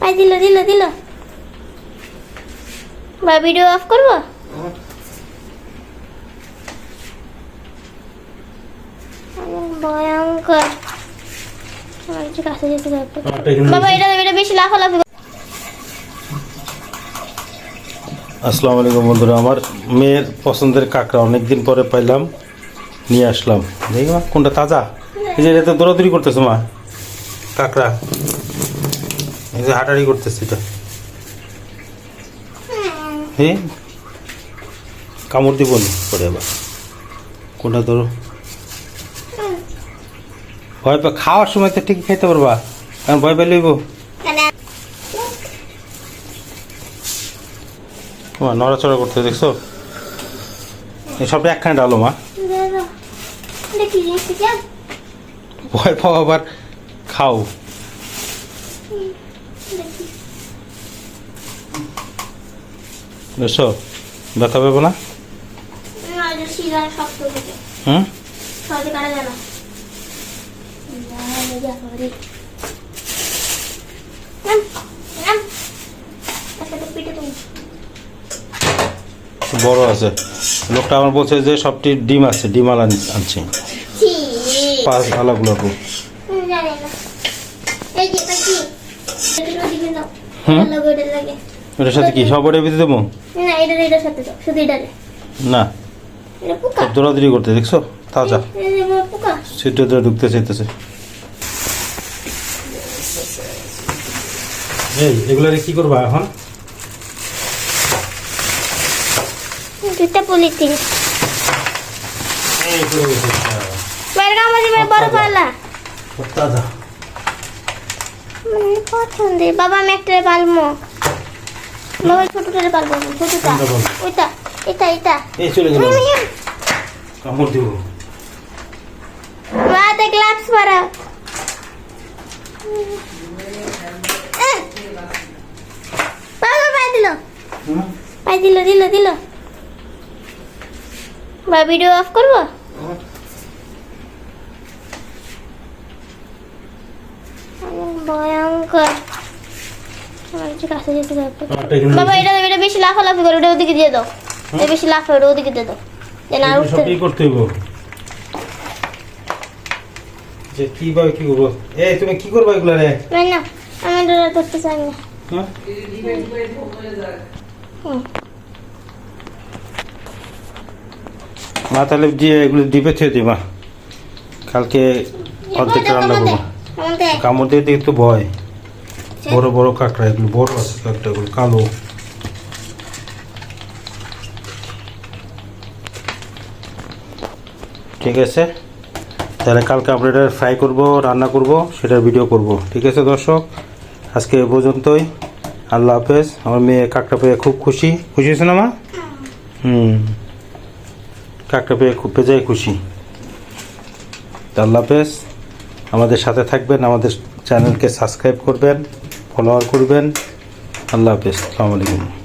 ভাই দিল দিল দিল। ভাই ভিডিও অফ করব? ভয়ঙ্কর। কাছে যেতে হবে। আমারটা এখানে বাবা এটা এটা বেশি লাফালাফি আসসালামু আলাইকুম বন্ধুরা আমার মেয়ের পছন্দের কাঁকড়া অনেকদিন পরে পাইলাম নিয়ে আসলাম। দেখি মা কোনটা তাজা? এই যে এটা দৌড়াদৌড়ি করতেছে মা কাঁকড়া। এই যে করতেছে এটা। হে? কামড় দিব পরে আবার। কোনটা ধরো? ভয় পা খাওয়ার সময় তো ঠিক খাইতে পারবা। কারণ ভয় পেয়ে লইব নড়াচড়া করতে দেখছ? সবটা একখানে ডালো, মা। ভয় পাও আবার, খাও। বুঝছ ব্যথা পাবো না? হুম। বড় আছে। লোকটা আমার বলছে যে সবটি ডিম আছে ডিম আলা আনছে। পাঁচ আলাগুলো হুম, জানি না। এই যে, এটা কি? এটা ওদিকে দাও। হুম? এটার সাথে কি সব ওটা ভিতরে দেবো? না, এটা এটার সাথে দাও, শুধু এটারে। না। এটা পোকা। সব দৌড়াদৌড়ি করতে দেখছ? তাজা। সেটা ধরে ঢুকতে চাইতেছে। এই এগুলারে কি করবা এখন? পলিথিন। এই করে বড়। তাজা। পছন্দের। বাবা আমি একটা পালমো বাবা ছোটটারে পালবো ছোটটা? ওইটা এটা এটা। এই চলে গেল। কামড় দিব। বাবা গ্লাভস পরা। বাবা পাই দিল। পাই দিল দিল দিল। বা ভিডিও অফ করব? ভয়ঙ্কর। কিছু কাছে যেতে হবে আমারটা এখানে বাবা এটা এটা বেশি লাফালাফি করে ওটা ওদিকে দিয়ে দাও। এটা বেশি লাফা ওটা ওদিকে দিয়ে দাও। যেন আর এগুলো উঠতে কি করতে হইব। যে কীভাবে কি করব? এই তুমি কি করবা এগুলা রে? না না আমি এটা করতে চাই না। হ্যাঁ? মা তাহলে দিয়ে এগুলো ডিপে থুয়ে দিই কালকে অর্ধেক রান্না করব। কামড় দিয়ে। দেখতে ভয়। বড় বড় কাঁকড়া এগুলো বড় আছে কালো। ঠিক আছে? তাহলে কালকে আমরা এটা ফ্রাই করব রান্না করব সেটার ভিডিও করব। ঠিক আছে দর্শক? আজকে এ পর্যন্তই। আল্লাহ হাফেজ। আমার মেয়ে কাকটা পেয়ে খুব খুশি। খুশি হয়েছে না মা? হুম। কাকটা পেয়ে খুব পেজাই খুশি। তা আল্লাহ হাফেজ। আমাদের সাথে থাকবেন আমাদের চ্যানেলকে সাবস্ক্রাইব করবেন ফলোয়ার করবেন। আল্লাহ হাফিজ আসসালামু আলাইকুম।